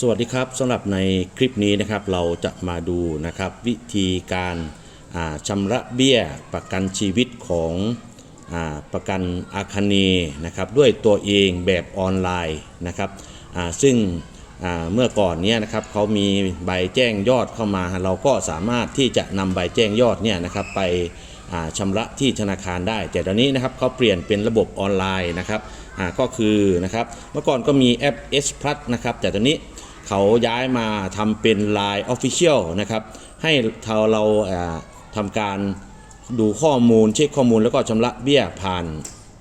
สวัสดีครับสำหรับในคลิปนี้นะครับเราจะมาดูนะครับวิธีการาชำระเบี้ยประกันชีวิตของอประกันอาคเนย์นะครับด้วยตัวเองแบบออนไลน์นะครับซึ่งเมื่อก่อนเนี้ยนะครับเขามีใบแจ้งยอดเข้ามา เราก็สามารถที่จะนำใบแจ้งยอดเนี่ยนะครับไปชำระที่ธนาคารได้ แต่ตอนนี้นะครับเขาเปลี่ยนเป็นระบบออนไลน์นะครับก็คือนะครับเมื่อก่อนก็มีแอป S Plus นะครับแต่ตอนนี้ เขาย้ายมาทำเป็น Line Official นะครับ ให้เราเราทำการดูข้อมูลเช็คข้อมูลแล้วก็ชำระเบี้ยผ่าน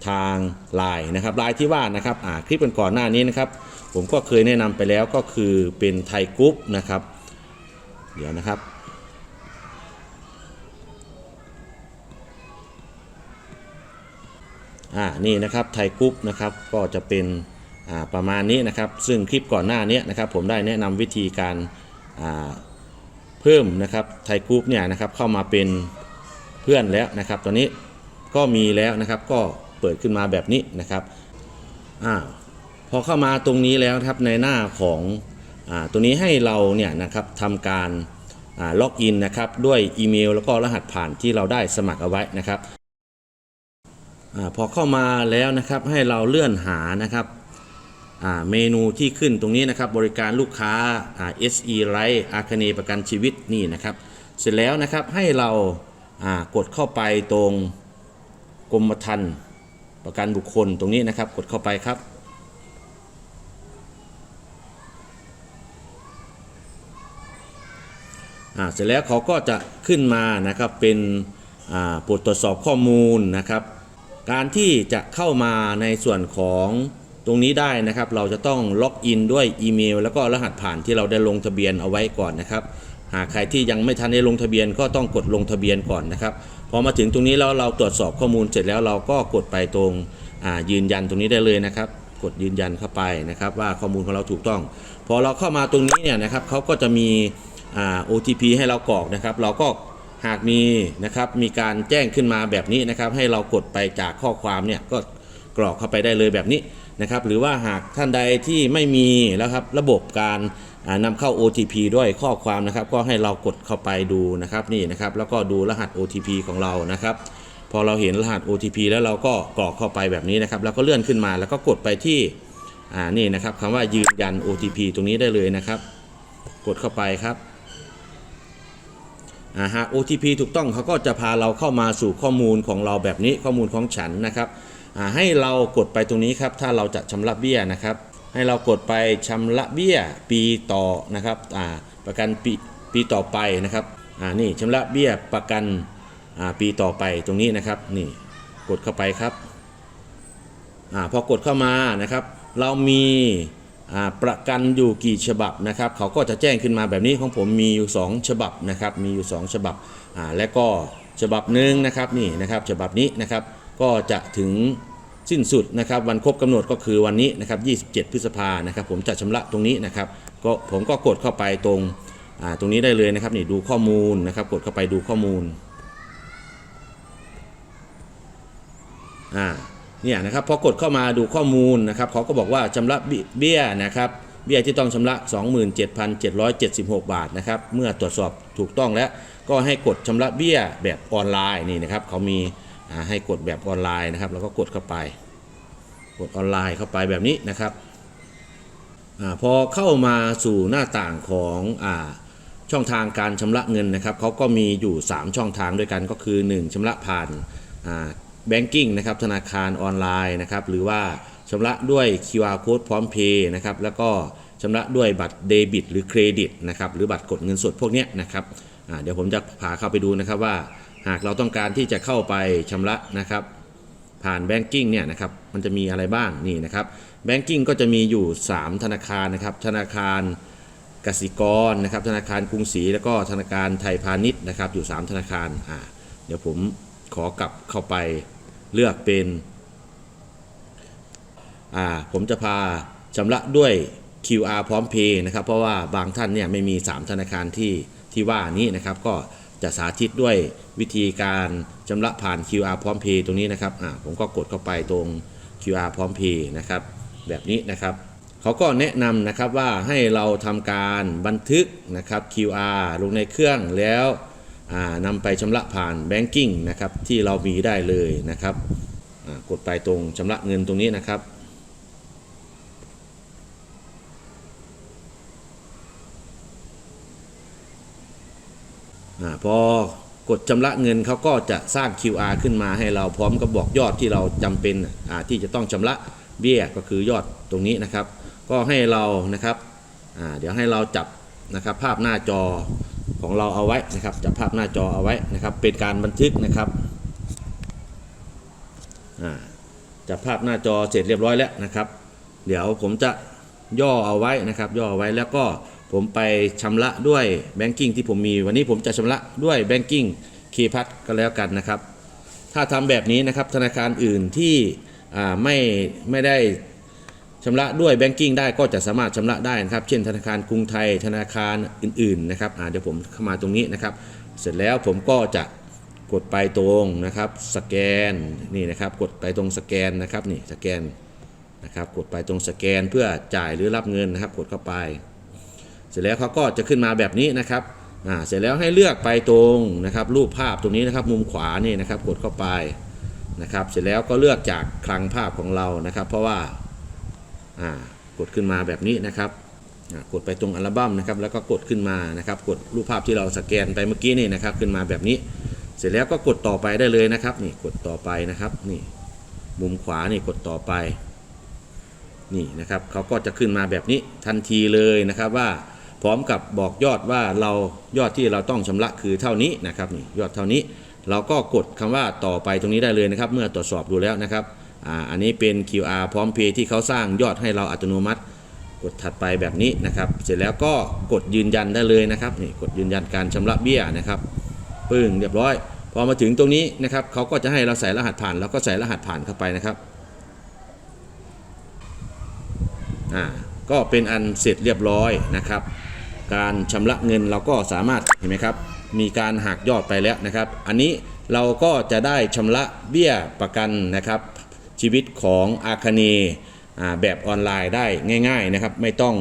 ทางไลน์นะครับไลน์ที่ว่านะครับคลิปเป็นก่อนหน้านี้นะครับ ผมก็เคยแนะนำไปแล้วก็คือเป็นไทยกรุ๊ปนะครับ เดี๋ยวนะครับอ่านี่นะครับไทยกรุ๊ปนะครับก็จะเป็น ประมาณนี้นะครับ ซึ่งคลิปก่อนหน้านี้นะครับ ผมได้แนะนำวิธีการาเพิ่มนะครับไทยกรุ๊ปเนี่ยนะครับเข้ามาเป็นเพื่อนแล้วนะครับ ตอนนี้ก็มีแล้วนะครับก็เปิดขึ้นมาแบบนี้นะครับอพอเข้ามาตรงนี้แล้วครับในหน้าของอตัวนี้ให้เราเนี่ยนะครับทำการาล็อกอินนะครับด้วยอีเมลแล้วก็รหัสผ่านที่เราได้สมัครเอาไว้นะครับอพอเข้ามาแล้วนะครับให้เราเลื่อนหานะครับ เมนูที่ขึ้นตรงนี้นะครับบริการลูกค้าอ่า SE Right อาคเนประกันชีวิตนี่นะครับ เสร็จแล้วนะครับให้เรากดเข้าไปตรงกรมธรรม์ประกันบุคคลตรงนี้นะครับ กดเข้าไปครับเสร็จแล้วเขาก็จะขึ้นมานะครับเป็นอ่าบทตรวจสอบข้อมูลนะครับ การที่จะเข้ามาในส่วนของ ตรงนี้ได้นะครับ เราจะต้องล็อกอินด้วยอีเมล แล้วก็รหัสผ่านที่เราได้ลงทะเบียนเอาไว้ก่อนนะครับ หากใครที่ยังไม่ทันได้ลงทะเบียนก็ต้องกดลงทะเบียนก่อนนะครับ พอมาถึงตรงนี้แล้วเราตรวจสอบข้อมูลเสร็จแล้วเราก็กดไปตรงยืนยันตรงนี้ได้เลยนะครับ กดยืนยันเข้าไปนะครับ ว่าข้อมูลของเราถูกต้อง พอเราเข้ามาตรงนี้เนี่ยนะครับเขาก็จะมี OTP ให้เรากรอกนะครับ เราก็หากมีนะครับมีการแจ้งขึ้นมาแบบนี้นะครับ ให้เรากดไปจากข้อความเนี่ยก็กรอกเข้าไปได้เลยแบบนี้ นะครับหรือว่าหากท่านใดที่ไม่มีแล้วครับระบบการอ่านำเข้า OTP ด้วยข้อความนะครับก็ให้เรากดเข้าไปดูนะครับนี่นะครับแล้วก็ดูรหัส OTP ของเรานะครับพอเราเห็นรหัส OTP แล้วเราก็กรอกเข้าไปแบบนี้นะครับแล้วก็เลื่อนขึ้นมาแล้วก็กดไปที่อ่านี่นะครับคำว่ายืนยัน OTP ตรงนี้ได้เลยนะครับ กดเข้าไปครับอ่าหาก OTP ถูกต้องเขาก็จะพาเราเข้ามาสู่ข้อมูลของเราแบบนี้ข้อมูลของฉันนะครับ ให้เรากดไปตรงนี้ครับ ถ้าเราจะชำระเบี้ยนะครับ ให้เรากดไปชำระเบี้ยปีต่อนะครับประกันปีปีต่อไปนะครับนี่ชำระเบี้ยประกันปีต่อไปตรงนี้นะครับนี่กดเข้าไปครับอพอกดเข้ามานะครับ เรามีประกันอยู่กี่ฉบับนะครับ เขาก็จะแจ้งขึ้นมาแบบนี้ของผมมีอยู่ 2 ฉบับนะครับ มีอยู่ 2 ฉบับและก็ฉบับหนึ่งนะครับนี่นะครับ ฉบับนี้นะครับ ก็จะถึงสิ้นสุดนะครับวันครบกำหนดก็คือวันนี้นะครับ27 พฤษภานะครับผมจะชำระตรงนี้นะครับก็ผมก็กดเข้าไปตรงตรงนี้ได้เลยนะครับนี่ดูข้อมูลนะครับกดเข้าไปดูข้อมูลอ่าเนี่ยนะครับพอกดเข้ามาดูข้อมูลนะครับเขาก็บอกว่าชำระเบี้ยนะครับเบี้ยที่ต้องชำระ 27,776 บาทนะครับเมื่อตรวจสอบถูกต้องแล้วก็ให้กดชำระเบี้ยแบบออนไลน์นี่นะครับเขามี ให้กดแบบออนไลน์นะครับ แล้วก็กดเข้าไป กดออนไลน์เข้าไปแบบนี้นะครับอพอเข้ามาสู่หน้าต่างของอช่องทางการชำระเงินนะครับเขาก็มีอยู่ 3 ช่องทางด้วยกันก็คือ 1ชำระผ่านแบงกิ้งนะครับธนาคารออนไลน์นะครับหรือว่าชำระด้วย QR code พร้อมเพย์นะครับแล้วก็ชำระด้วยบัตรเดบิต หรือเครดิตนะครับหรือบัตรกดเงินสดพวกนี้นะครับเดี๋ยวผมจะพาเข้าไปดูนะครับว่า หากเราต้องการที่จะเข้าไปชำระนะครับ ผ่านแบงกิ้งเนี่ยนะครับมันจะมีอะไรบ้างนี่นะครับแบงกิ้งก็จะมีอยู่ 3 ธนาคารนะครับ ธนาคารกสิกรนะครับ ธนาคารกรุงศรีแล้วก็ธนาคารไทยพาณิชย์นะครับ อยู่ 3 ธนาคารอ่าเดี๋ยวผมขอกลับเข้าไปเลือกเป็นอ่าผมจะพาชำระด้วย QR พร้อมเพย์นะครับ เพราะว่าบางท่านเนี่ยไม่มี 3 ธนาคารที่ที่ว่านี้นะครับก็ จะสาธิตด้วยวิธีการชำระผ่าน QR พร้อมเพย์ตรงนี้นะครับผมก็กดเข้าไปตรง QR พร้อมเพย์นะครับ แบบนี้นะครับเขาก็แนะนำนะครับว่าให้เราทำการบันทึกนะครับ QR ลงในเครื่องแล้วนำไปชำระผ่านแบงกิ้งนะครับที่เรามีได้เลยนะครับกดไปตรงชำระเงินตรงนี้นะครับ พอกดชำระเงินเขาก็จะสร้าง QR ขึ้นมาให้เราพร้อมกับบอกยอดที่เราจำเป็นที่จะต้องชำระเบี้ยก็คือยอดตรงนี้นะครับ ก็ให้เรานะครับเดี๋ยวให้เราจับนะครับภาพหน้าจอของเราเอาไว้นะครับจับภาพหน้าจอเอาไว้นะครับ เป็นการบันทึกนะครับจับภาพหน้าจอเสร็จเรียบร้อยแล้วนะครับ เดี๋ยวผมจะย่อเอาไว้นะครับ ย่อเอาไว้แล้วก็ ผมไปชำระด้วยแบงกิ้งที่ผมมี วันนี้ผมจะชำระด้วยแบงกิ้งเคพัทก็แล้วกันนะครับ ถ้าทำแบบนี้นะครับธนาคารอื่นที่ไม่ไม่ได้ชำระด้วยแบงกิ้งได้ก็จะสามารถชำระได้นะครับ เช่นธนาคารกรุงไทยธนาคารอื่นๆนะครับเดี๋ยวผมเข้ามาตรงนี้นะครับ เสร็จแล้วผมก็จะกดไปตรงนะครับสแกนนี่นะครับ กดไปตรงสแกนนะครับนี่สแกนนะครับ กดไปตรงสแกนเพื่อจ่ายหรือรับเงินนะครับ กดเข้าไป สร็จแล้วเขาก็จะขึ้นมาแบบนี้นะครับอ่าเสร็จแล้วให้เลือกไปตรงนะครับรูปภาพตรงนี้นะครับมุมขวานี่นะครับกดเข้าไปนะครับเสร็จแล้วก็เลือกจากคลังภาพของเรานะครับ เพราะว่าอ่ากดขึ้นมาแบบนี้นะครับกดไปตรงอัลบั้มนะครับแล้วก็กดขึ้นมานะครับ กดรูปภาพที่เราสแกนไปเมื่อกี้นี่นะครับ ขึ้นมาแบบนี้ เสร็จแล้วก็กดต่อไปได้เลยนะครับนี่กดต่อไปนะครับนี่มุมขวานี่กดต่อไปนี่นะครับเขาก็จะขึ้นมาแบบนี้ทันทีเลยนะครับว่า พร้อมกับบอกยอดว่าเรายอดที่เราต้องชำระคือเท่านี้นะครับนี่ยอดเท่านี้ เราก็กดคำว่าต่อไปตรงนี้ได้เลยนะครับ เมื่อตรวจสอบดูแล้วนะครับอ,อันนี้เป็น QR พร้อมเพย์ที่เขาสร้างยอดให้เราอัตโนมัติ กดถัดไปแบบนี้นะครับ เสร็จแล้วก็กดยืนยันได้เลยนะครับนี่กดยืนยันการชำระเบี้ยนะครับปึ้งเรียบร้อย พอมาถึงตรงนี้นะครับเขาก็จะให้เราใส่รหัสผ่านเราก็ใส่รหัสผ่านเข้าไปนะครับอ่าก็เป็นอันเสร็จเรียบร้อยนะครับ การชำระเงินเราก็สามารถเห็นไหมครับ มีการหักยอดไปแล้วนะครับ อันนี้เราก็จะได้ชำระเบี้ยประกันนะครับ ชีวิตของอาคเนย์อ่าแบบออนไลน์ได้ง่าย ๆนะครับ ไม่ต้อง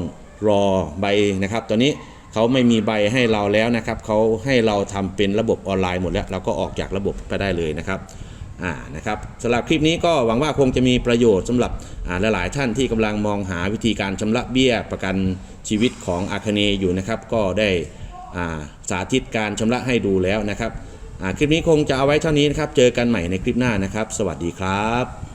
รอใบนะครับ ตอนนี้เขาไม่มีใบให้เราแล้วนะครับเขาให้เราทำเป็นระบบออนไลน์หมดแล้ว เราก็ออกจากระบบไปได้เลยนะครับ อ่านะครับสำหรับคลิปนี้ก็หวังว่าคงจะมีประโยชน์สำหรับอ่าหลายๆท่านที่กำลังมองหาวิธีการชำระเบี้ยประกันชีวิตของอาคเนย์อยู่นะครับ ก็ได้อ่าสาธิตการชำระให้ดูแล้วนะครับอ่าคลิปนี้คงจะเอาไว้เท่านี้นะครับ เจอกันใหม่ในคลิปหน้านะครับ สวัสดีครับ